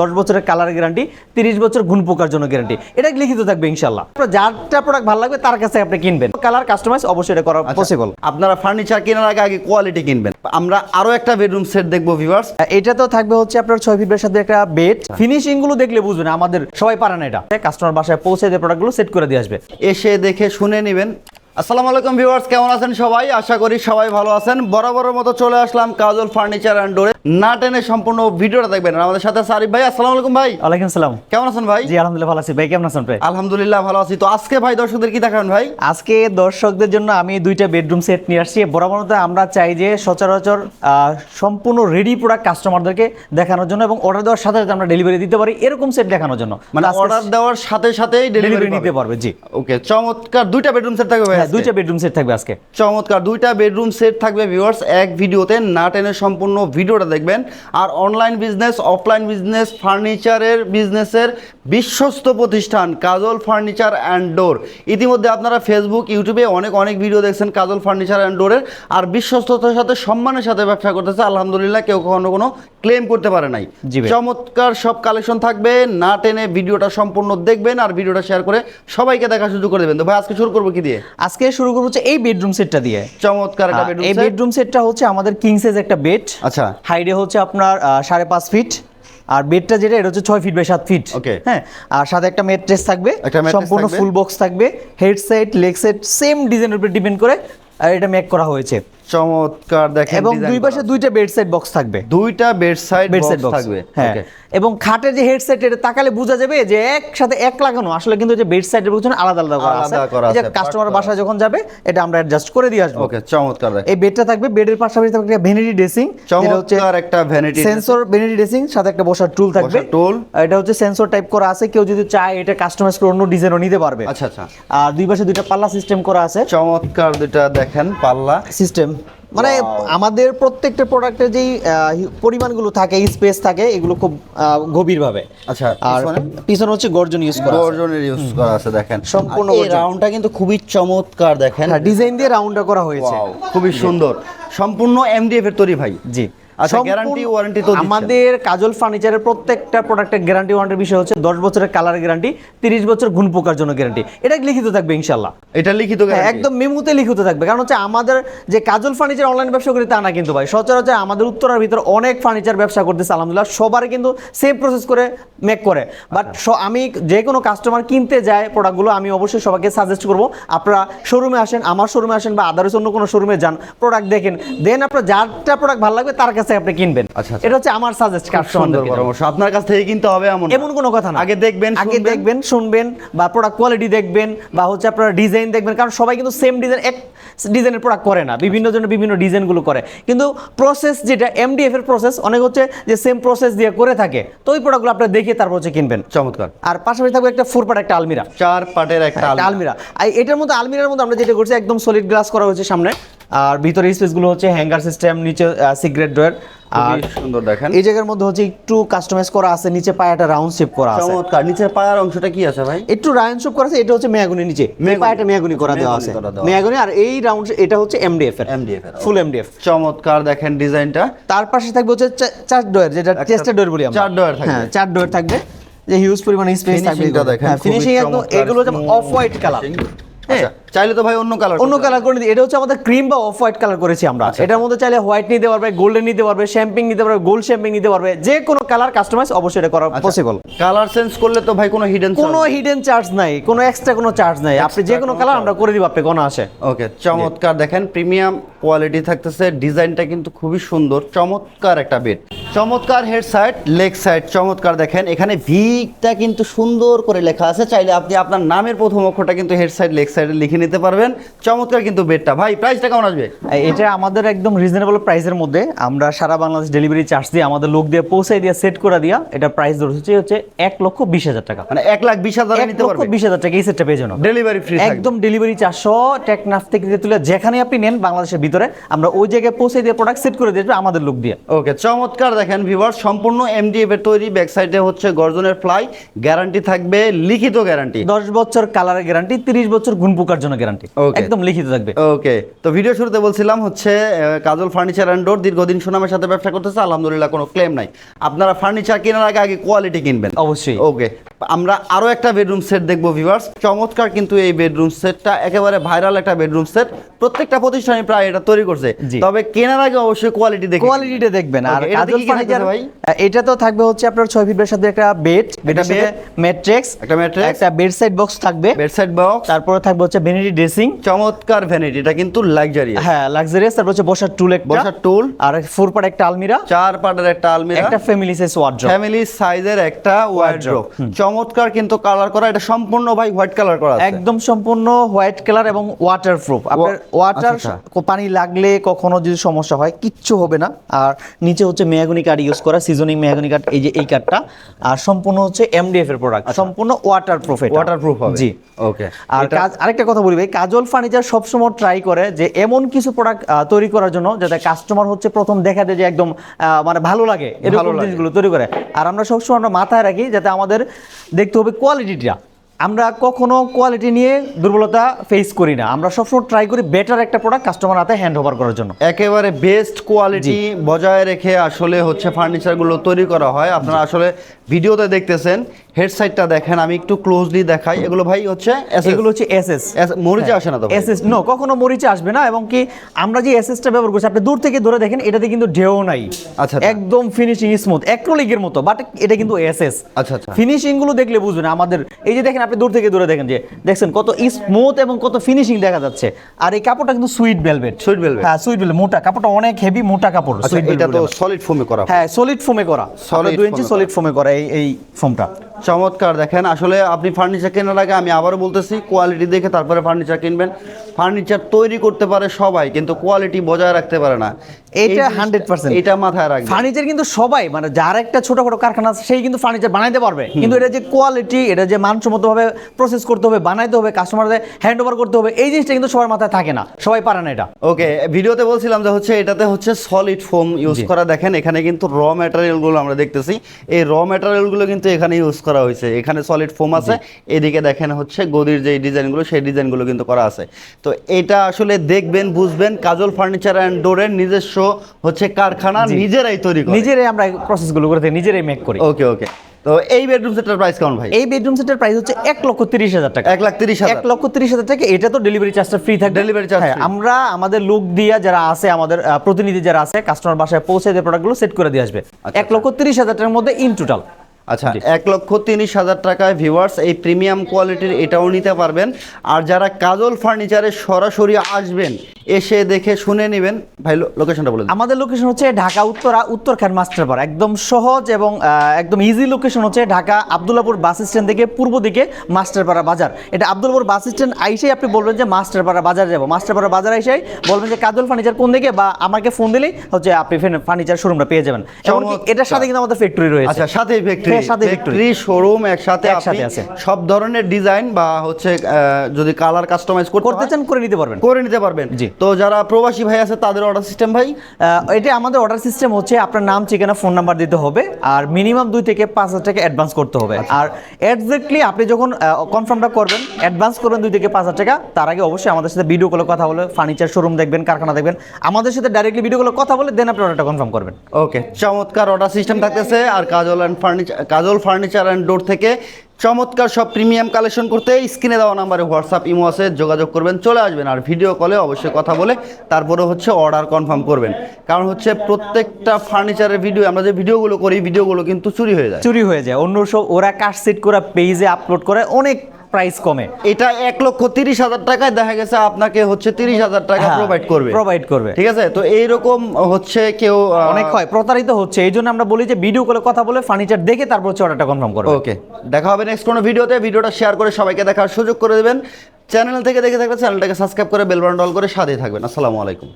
দশ বছরের colour guarantee তিরিশ বছর ঘুন পোকার জন্য গ্যারান্টি এটা লিখিত থাকবে ইনশাল্লাহ যারটা প্রোডাক্ট ভালো লাগবে তার কাছে আপনি কিনবেন। কালার কাস্টমাইজ অবশ্যই এটা করা আচ্ছা। পসিবল আপনারা ফার্নিচার কেনার আগে আগে কোয়ালিটি কিনবেন। আমরা আরও একটা বেডরুম সেট দেখব ভিভার্স এটা তো থাকবে হচ্ছে আপনার ছয় ফিটের সাথে একটা বেড ফিনিশিংগুলো দেখলে বুঝবেন আমাদের সবাই পারে না এটা। কাস্টমার বাসায় পৌঁছে দিয়ে প্রোডাক্টগুলো সেট করে দিয়ে আসবে। এসে দেখে শুনে নেবেন। আসসালামু আলাইকুম ভিউয়ার্স কেমন আছেন সবাই? আশা করি সবাই ভালো আছেন। বরাবরের মতো চলে আসলাম কাজল ফার্নিচার অ্যান্ড ডোরে। না টেনে সম্পূর্ণ ভিডিওটা দেখবেন। আমাদের সাথে আছে আরিফ ভাই। আসসালামু আলাইকুম ভাই। ওয়ালাইকুম সালাম কেমন আছেন ভাই? জি আলহামদুলিল্লাহ ভালো আছি। ভাই কেমন আছেন ভাই? আলহামদুলিল্লাহ ভালো আছি। তো আজকে ভাই দর্শকদের কি দেখাবেন ভাই? আজকে দর্শকদের জন্য আমি দুইটা বেডরুম সেট নিয়ে আসছি। বরাবর মতো আমরা চাই যে সচরাচর আহ, সম্পূর্ণ রেডি প্রোডাক্ট কাস্টমারদেরকে দেখানোর জন্য এবং অর্ডার দেওয়ার সাথে সাথে আমরা ডেলিভারি দিতে পারি এরকম সেট দেখানোর জন্য। মানে অর্ডার দেওয়ার সাথে সাথেই ডেলিভারি নিতে পারবে জি। ওকে চমৎকার। দুইটা বেডরুম সেট থাকবে ভাই হ্যাঁ? দুইটা বেডরুম সেট থাকবে আজকে। চমৎকার দুইটা বেডরুম সেট থাকবে ভিউয়ার্স এক ভিডিওতে না টেনে সম্পূর্ণ ভিডিওটা দেখবেন। আর অনলাইন বিজনেস অফলাইন বিজনেস ফার্নিচারের বিজনেসের বিশ্বস্ত প্রতিষ্ঠান কাজল ফার্নিচার অ্যান্ড ডোর ইতিমধ্যে আপনারা ফেসবুক ইউটিউবে অনেক অনেক ভিডিও দেখছেন কাজল ফার্নিচার অ্যান্ড ডোরের আর বিশ্বস্ততার সাথে সম্মানের সাথে ব্যবসা করতেছে। আলহামদুলিল্লাহ কেউ কখনো কোনো ক্লেম করতে পারে নাই। চমৎকার সব কালেকশন থাকবে। না টেনে ভিডিওটা সম্পূর্ণ দেখবেন আর ভিডিওটা শেয়ার করে সবাইকে দেখা সুযোগ করে দেবেন। তো ভাই আজকে শুরু করব কি দিয়ে? আজকে শুরু করব হচ্ছে এই বেডরুম সেটটা দিয়ে। চমৎকার একটা বেডরুম এই বেডরুম সেটটা হচ্ছে আমাদের কিং সাইজ একটা বেড আচ্ছা। হাইডে হচ্ছে আপনার সাড়ে পাঁচ ফিট আর বেডটা যেটা এটা হচ্ছে ছয় ফিট বাই সাত ফিট ওকে হ্যাঁ? আর সাথে একটা মেট্রেস থাকবে। সম্পূর্ণ ফুল বক্স থাকবে। Head set leg set same ডিজাইনের উপরে ডিপেন্ড করে আর এটা মেক করা হয়েছে। চমৎকার দেখেন এবং দুই পাশে দুইটা বেড সাইড বক্স থাকবে। দুইটা বেড সাইড বেড বক্স থাকবে। হ্যাঁ। এবং খাটের যে হেডসেট এটা তাকালে বোঝা যাবে যে একসাথে এক লাগানো। আসলে কিন্তু যে বেড সাইডের পিছনে আলাদা আলাদা করা আছে। যে কাস্টমার বাসায় যখন যাবে এটা আমরা অ্যাডজাস্ট করে দিয়ে আসব। ওকে চমৎকার এই বেডটা থাকবে বেডের পাশাপাশি থাকবে একটা ভ্যানিটি ড্রেসিং যেটা হচ্ছে চমৎকার একটা ভ্যানিটি সেন্সর ভ্যানিটি ড্রেসিং সাথে একটা বসার টুল থাকবে। আর এটা হচ্ছে সেন্সর টাইপ করা আছে। কেউ যদি চায় এটা কাস্টমাইজ করে অন্য ডিজাইনও নিতে পারবে। আচ্ছা আচ্ছা। আর দুই পাশে দুইটা পাল্লা সিস্টেম করা আছে। চমৎকার দুইটা দেখেন পাল্লা। সিস্টেম মানে আমাদের প্রত্যেকটা প্রোডাক্টের যেই পরিমাণগুলো থাকে স্পেস থাকে এগুলো খুব গভীরভাবে। আচ্ছা আর পিছনে? হচ্ছে গর্জন ইউজ করা। গর্জনের ইউজ করা আছে দেখেন। সম্পূর্ণ এই রাউন্ডটা কিন্তু খুবই চমৎকার দেখেন। হ্যাঁ ডিজাইন দিয়ে রাউন্ডটা করা হয়েছে। খুবই সুন্দর। সম্পূর্ণ এমডিএফ এর তৈরি ভাই। জি। আচ্ছা, guarantee, warranty তো আমাদের কাজল ফার্নিচারের প্রত্যেকটা প্রোডাক্টের গ্যারান্টি ওয়ারেন্টির বিষয় হচ্ছে দশ বছরের কালার গ্যারান্টি তিরিশ বছর পোকার জন্য গ্যারান্টি এটা লিখিত থাকবে ইনশাল্লাহ এটা লিখিত হ্যাঁ, একদম মেমুতে লিখিত থাকবে। কারণ হচ্ছে আমাদের যে কাজল ফার্নিচার অনলাইন ব্যবসা করি তা না কিন্তু ভাই। সচরাচর আমাদের উত্তরার ভিতর অনেক ফার্নিচার ব্যবসা করতেছে আলহামদুলিল্লাহ। সবার কিন্তু সেম প্রসেস করে মেক করে। বাট আমি যে কোনো কাস্টমার কিনতে যায় প্রোডাক্টগুলো আমি অবশ্যই সবাইকে সাজেস্ট করব। আপনারা শোরুমে আসেন আমার শোরুমে আসেন বা আদার্স অন্য কোনো শোরুমে যান প্রোডাক্ট দেখেন। দেন আপনার যারটা প্রোডাক্ট ভালো লাগবে তার কাছে আপনি কিনবেন। আচ্ছা, আচ্ছা। এটা হচ্ছে আমার সাজেস্ট পরামর্শ। আপনার কাছ থেকে কিনতে হবে এমন এমন কোনো কথা না। আগে দেখবেন আগে দেখবেন শুনবেন বা প্রোডাক্ট কোয়ালিটি দেখবেন বা হচ্ছে আপনারা ডিজাইন দেখবেন কারণ সবাই কিন্তু সেম ডিজাইন এক ডিজাইনের প্রোডাক্ট করে না। বিভিন্ন জনের বিভিন্ন ডিজাইনগুলো করে। কিন্তু প্রসেস যেটা এমডিএফ এর প্রসেস অনেক হচ্ছে যে সেম প্রসেস দিয়ে করে থাকে। তো ওই প্রোডাক্টগুলো আপনারা দেখে তারপর হচ্ছে কিনবেন। চমৎকার। আর পাশাপাশি থাকবে একটা ফোর পার্ট একটা আলমিরা। চার পাটের একটা একটা আলমিরা। আলমিরা। এটার মধ্যে আলমিরার মধ্যে আমরা যেটা করছি একদম সলিড গ্লাস করা হয়েছে সামনে। আর ভিতরে স্পেসগুলো হচ্ছে হ্যাঙ্গার সিস্টেম নিচে সিগারেট ড্রয়ার আর সুন্দর দেখেন। এই জায়গার মধ্যে হচ্ছে একটু কাস্টমাইজ করা আছে নিচে পায়াটা রাউন্ড শেপ করা আছে। চমৎকার নিচের পায়ার অংশটা কি আছে ভাই? একটু রায়ন শেপ করা আছে এটা হচ্ছে মেয়াগুনি নিচে। পায়াটা মেয়াগুনি করা দেওয়া আছে। মেয়াগুনি আর এই রাউন্ড এটা হচ্ছে এমডিএফ এর। MDF এর, ফুল এমডিএফ চমৎকার দেখেন ডিজাইনটা। তার পাশে থাকবে হচ্ছে চার ডোয়ার যেটা টেস্টেড ডোয়ার বলি আমরা। চার ডয়ার থাকবে। হ্যাঁ চার ডোয়ার থাকবে। যে হিউজ পরিমাণে স্পেস থাকবে ফিনিশিং একদম এগুলো যেমন অফ হোয়াইট কালার আচ্ছা। চাইলে তো ভাই অন্য কালার অন্য কালার করে দিই এটা হচ্ছে আমাদের ক্রিম বা অফ হোয়াইট কালার করেছি আমরা। আচ্ছা, এটার মধ্যে চাইলে হোয়াইট নিতে পারবে গোল্ডেন নিতে পারবে শ্যাম্পিং নিতে পারবে গোল্ড শ্যাম্পিং নিতে পারবে। যে কোনো কালার কাস্টমাইজ অবশ্যই এটা করা। পসিবল কালার চেঞ্জ করলে তো ভাই কোনো হিডেন কোনো হিডেন চার্জ নাই কোনো এক্সট্রা কোনো চার্জ নাই। আপনি যে কোনো কোনো কালার আমরা করে দিব আপনি কোনো আসে ওকে চমৎকার দেখেন প্রিমিয়াম কোয়ালিটি থাকতেছে। ডিজাইনটা কিন্তু খুবই সুন্দর। চমৎকার একটা বেড চমৎকার হেড সাইড লেগ সাইড চমৎকার দেখেন। এখানে ভিটা কিন্তু সুন্দর করে লেখা আছে। চাইলে আপনি আপনার নামের প্রথম অক্ষরটা কিন্তু হেড সাইড লেগ সাইডে লিখে নিতে পারবেন। চমৎকার কিন্তু বেডটা। ভাই প্রাইসটা কেমন আসবে? এটা আমাদের একদম রিজনেবল প্রাইসের মধ্যে। আমরা সারা বাংলাদেশ ডেলিভারি চার্জ দিয়ে আমাদের লোক দিয়ে পৌঁছে দিয়ে সেট করে দিয়া এটা প্রাইস ধরছে হচ্ছে এক লক্ষ বিশ হাজার টাকা। মানে এক লাখ বিশ হাজার নিতে পারবেন বিশ হাজার টাকা এই সেটটা পেয়ে যাবেন। ডেলিভারি ফ্রি একদম ডেলিভারি চারশো টেকনাফ থেকে তুলে যেখানে আপনি নেন বাংলাদেশের ভিতরে আমরা ওই জায়গায় পৌঁছে দিয়ে প্রোডাক্ট সেট করে দিয়ে আমাদের লোক দিয়ে। ওকে চমৎকার দেখেন ভিভার সম্পূর্ণ এমডিএফ এর তৈরি ব্যাক সাইডে হচ্ছে গর্জনের ফ্লাই গ্যারান্টি থাকবে লিখিত গ্যারান্টি দশ বছর কালারের গ্যারান্টি তিরিশ বছর গুণ পোকার জন্য গ্যারান্টি. একদম লিখিত থাকবে। ওকে তো ভিডিও শুরুতে বলছিলাম হচ্ছে কাজল ফার্নিচার অ্যান্ড ডোর দীর্ঘদিন সুনামের সাথে ব্যবসা করতেছে আলহামদুলিল্লাহ কোনো ক্লেম নাই। আপনারা ফার্নিচার কেনার আগে আগে কোয়ালিটি কিনবেন। অবশ্যই। ওকে আমরা আরও একটা বেডরুম সেট দেখব ভিউয়ার্স চমৎকার কিন্তু এই বেডরুম সেটটা একেবারে ভাইরাল একটা বেডরুম সেট প্রত্যেকটা প্রতিষ্ঠানে প্রায় এটা তৈরি করছে। তবে কেনার আগে অবশ্যই কোয়ালিটি দেখে কোয়ালিটিটা দেখবেন। আর কাজল ফার্নিচার ভাই? এটা তো থাকবে হচ্ছে আপনার ছয় ফিটের সাথে একটা বেড বেডের সাথে ম্যাট্রিক্স একটা mattress, একটা বেড সাইড বক্স থাকবে। বেডসাইড বক্স তারপরে থাকবে হচ্ছে ভ্যানিটি ড্রেসিং চমৎকার ভ্যানিটি এটা কিন্তু লাক্সারি হ্যাঁ লাক্সারিয়াস তারপর হচ্ছে বসার টুল একটা। বসার টুল আর ফোর পার্ট একটা আলমিরা। চার পাটের একটা আলমিরা। একটা ফ্যামিলি সাইজ ওয়ার্ড্রপ ফ্যামিলি সাইজের একটা ওয়ার্ড্রোব চমৎকার কিন্তু কালার করা এটা সম্পূর্ণ ভাই হোয়াইট কালার করা একদম সম্পূর্ণ হোয়াইট কালার এবং ওয়াটারপ্রুফ আপনার ওয়াটার আচ্ছা, পানি লাগলে কখনো যদি সমস্যা হয় কিচ্ছু হবে না। আর নিচে হচ্ছে মেয়াগুনি কার্ড ইউজ করা সিজনিং মেয়াগুনি কার্ড এই যে এই কার্ডটা আর সম্পূর্ণ হচ্ছে এমডিএফ এর প্রোডাক্ট সম্পূর্ণ ওয়াটারপ্রুফ এটা। ওয়াটারপ্রুফ হবে। জি। ওকে আর কাজ আরেকটা কথা বলি ভাই কাজল ফার্নিচার সবসময় ট্রাই করে যে এমন কিছু প্রোডাক্ট তৈরি করার জন্য যাতে কাস্টমার হচ্ছে প্রথম দেখা দেয় যে একদম মানে ভালো লাগে এরকম জিনিসগুলো তৈরি করে। আর আমরা সবসময় আমরা মাথায় রাখি যাতে আমাদের দেখতে হবে কোয়ালিটিটা আমরা কখনো কোয়ালিটি নিয়ে দুর্বলতা ফেস করি না। আমরা সবসময় ট্রাই করি বেটার একটা প্রোডাক্ট কাস্টমার হাতে হ্যান্ড ওভার করার জন্য। একেবারে বেস্ট কোয়ালিটি বজায় রেখে আসলে হচ্ছে ফার্নিচারগুলো তৈরি করা হয়। আপনারা আসলে ভিডিওতে দেখতেছেন হেড সাইডটা দেখেন আমি একটু ক্লোজলি দেখাই। এগুলো ভাই হচ্ছে এগুলো হচ্ছে এসএস S- মরিচে আসে না তো? এসএস নো কখনো মরিচে আসবে না এবং কি আমরা যে এসএসটা ব্যবহার করছি আপনি দূর থেকে ধরে দেখেন এটাতে কিন্তু ঢেউ নাই। আচ্ছা, আচ্ছা। একদম ফিনিশিং স্মুথ অ্যাক্রিলিকের মতো বাট এটা কিন্তু এসএস আচ্ছা, আচ্ছা। ফিনিশিংগুলো দেখলে বুঝবেন আমাদের এই যে দেখেন আপনি দূর থেকে দূরে দেখেন যে দেখছেন কত স্মুথ এবং কত ফিনিশিং দেখা যাচ্ছে। আর এই কাপড়টা কিন্তু সুইট ভেলভেট সুইট velvet? হ্যাঁ সুইট ভেলভেট মোটা। কাপড়টা অনেক হেভি মোটা কাপড় আচ্ছা সুইট এটা তো সলিড ফোমে করা। হ্যাঁ সলিড ফোমে করা। Solid দুই ইঞ্চি সলিড ফোমে করা। এই এই ফোমটা চমৎকার দেখেন। আসলে আপনি ফার্নিচার কেনার আগে আমি আবারও বলতেছি কোয়ালিটি দেখে তারপরে ফার্নিচার কিনবেন। ফার্নিচার তৈরি করতে পারে সবাই কিন্তু কোয়ালিটি বজায় রাখতে পারে না। এটা জিনিসটা- 100% এটা মাথায় রাখবেন। ফার্নিচার কিন্তু সবাই মানে যার একটা ছোটখাটো কারখানা আছে সেই কিন্তু ফার্নিচার বানাইতে পারবে। কিন্তু এটা যে কোয়ালিটি এটা যে মানসম্মতভাবে প্রসেস করতে হবে বানাইতে হবে কাস্টমারদের হ্যান্ড ওভার করতে হবে এই জিনিসটা কিন্তু সবার মাথায় থাকে না। সবাই পারে না এটা। ওকে ভিডিওতে বলছিলাম যে হচ্ছে এটাতে হচ্ছে সলিড ফোম ইউজ করা। দেখেন এখানে কিন্তু র ম্যাটেরিয়ালগুলো আমরা দেখতেছি। এই র ম্যাটেরিয়ালগুলো কিন্তু এখানে ইউজ করা হয়েছে। এখানে সলিড ফোম আছে। এদিকে দেখেন হচ্ছে গদির যে ডিজাইনগুলো সেই ডিজাইনগুলো কিন্তু করা আছে। তো এটা আসলে দেখবেন বুঝবেন কাজল ফার্নিচার অ্যান্ড ডোরের নিজস্ব হচ্ছে কারখানা নিজেরাই তৈরি করে। নিজেরাই আমরা প্রসেসগুলো করে থাকি নিজেরাই মেক করি। ওকে ওকে। তো এই বেডরুম সেটের প্রাইস কেমন ভাই? এই বেডরুম সেটের প্রাইস হচ্ছে এক লক্ষ তিরিশ হাজার টাকা। এক লাখ তিরিশ এক লক্ষ তিরিশ হাজার টাকা এটা তো ডেলিভারি চার্জটা ফ্রি Delivery charge হ্যাঁ, আমরা আমাদের লোক দিয়া যারা আছে আমাদের প্রতিনিধি যারা আছে কাস্টমার বাসায় পৌঁছে দিয়ে প্রোডাক্টগুলো সেট করে দিয়ে আসবে। এক লক্ষ তিরিশ হাজার টাকার মধ্যে ইন টোটাল আচ্ছা এক লক্ষ তিরিশ হাজার টাকায় ভিউয়ার্স এই প্রিমিয়াম কোয়ালিটির এটাও নিতে পারবেন। আর যারা কাজল ফার্নিচারে সরাসরি আসবেন এসে দেখে শুনে নেবেন। ভাই লোকেশনটা বলে আমাদের লোকেশন হচ্ছে ঢাকা উত্তরা উত্তরখান মাস্টারপাড়া একদম সহজ এবং একদম ইজি লোকেশন হচ্ছে ঢাকা আবদুল্লাপুর বাস স্ট্যান্ড থেকে পূর্ব দিকে মাস্টারপাড়া বাজার এটা আবদুল্লাপুর বাস স্ট্যান্ড আইসেই আপনি বলবেন যে মাস্টারপাড়া বাজার যাব। মাস্টারপাড়া বাজার আইসেই বলবেন যে কাজল ফার্নিচার কোন দিকে বা আমাকে ফোন দিলেই হচ্ছে আপনি ফার্নিচার শোরুমটা পেয়ে যাবেন। এমনকি এটার সাথে কিন্তু আমাদের ফ্যাক্টরি রয়েছে। আচ্ছা সাথে ফ্যাক্টরি সাথে ফ্যাক্টরি শোরুম একসাথে একসাথে আছে। সব ধরনের ডিজাইন বা হচ্ছে যদি কালার কাস্টমাইজ করতে চান করে নিতে পারবেন করে নিতে পারবেন জি। তো যারা প্রবাসী ভাই আছে তাদের অর্ডার সিস্টেম ভাই এটা আমাদের অর্ডার সিস্টেম হচ্ছে আপনার নাম ঠিকানা ফোন নাম্বার দিতে হবে আর মিনিমাম দুই থেকে পাঁচ হাজার টাকা অ্যাডভান্স করতে হবে আচ্ছা। আর এক্স্যাক্টলি আপনি যখন কনফার্মটা করবেন অ্যাডভান্স করবেন দুই থেকে পাঁচ হাজার টাকা তার আগে অবশ্যই আমাদের সাথে ভিডিও কলে কথা বলে ফার্নিচার শোরুম দেখবেন কারখানা দেখবেন আমাদের সাথে ডাইরেক্টলি ভিডিও কলে কথা বলে দেন আপনি অর্ডারটা কনফার্ম করবেন ওকে চমৎকার অর্ডার সিস্টেম থাকতেছে আর Kajal and furniture Kajal furniture and door থেকে চমৎকার সব প্রিমিয়াম কালেকশন করতে স্ক্রিনে দেওয়া নাম্বারে হোয়াটসঅ্যাপ, ইমো আছে, যোগাযোগ করবেন, চলে আসবেন। আর ভিডিও কলে অবশ্যই কথা বলে তারপরে হচ্ছে অর্ডার কনফার্ম করবেন। কারণ হচ্ছে প্রত্যেকটা ফার্নিচারের ভিডিও আমরা যে ভিডিওগুলো করি, ভিডিওগুলো কিন্তু চুরি হয়ে যায়। চুরি হয়ে যায়। অন্য সব ওরা কাট সেট করে পেজে আপলোড করে অনেক প্রাইস কমে। এটা এক লক্ষ তিরিশ হাজার টাকায় দেখা গেছে আপনাকে হচ্ছে তিরিশ হাজার টাকা হ্যাঁ, প্রোভাইড করবে। প্রোভাইড করবে। ঠিক আছে? তো এইরকম হচ্ছে কেউ অনেক হয় প্রতারিত হচ্ছে। এই জন্য আমরা বলি যে ভিডিও কলে কথা বলে ফার্নিচার দেখে তারপর হচ্ছে অর্ডারটা কনফার্ম করবে। ওকে দেখা হবে নেক্সট কোনো ভিডিওতে ভিডিওটা শেয়ার করে সবাইকে দেখার সুযোগ করে দেবেন। চ্যানেল থেকে দেখে থাকলে চ্যানেলটাকে সাবস্ক্রাইব করে বেল বাটন অল করে সাথেই থাকবেন। আসসালামু আলাইকুম।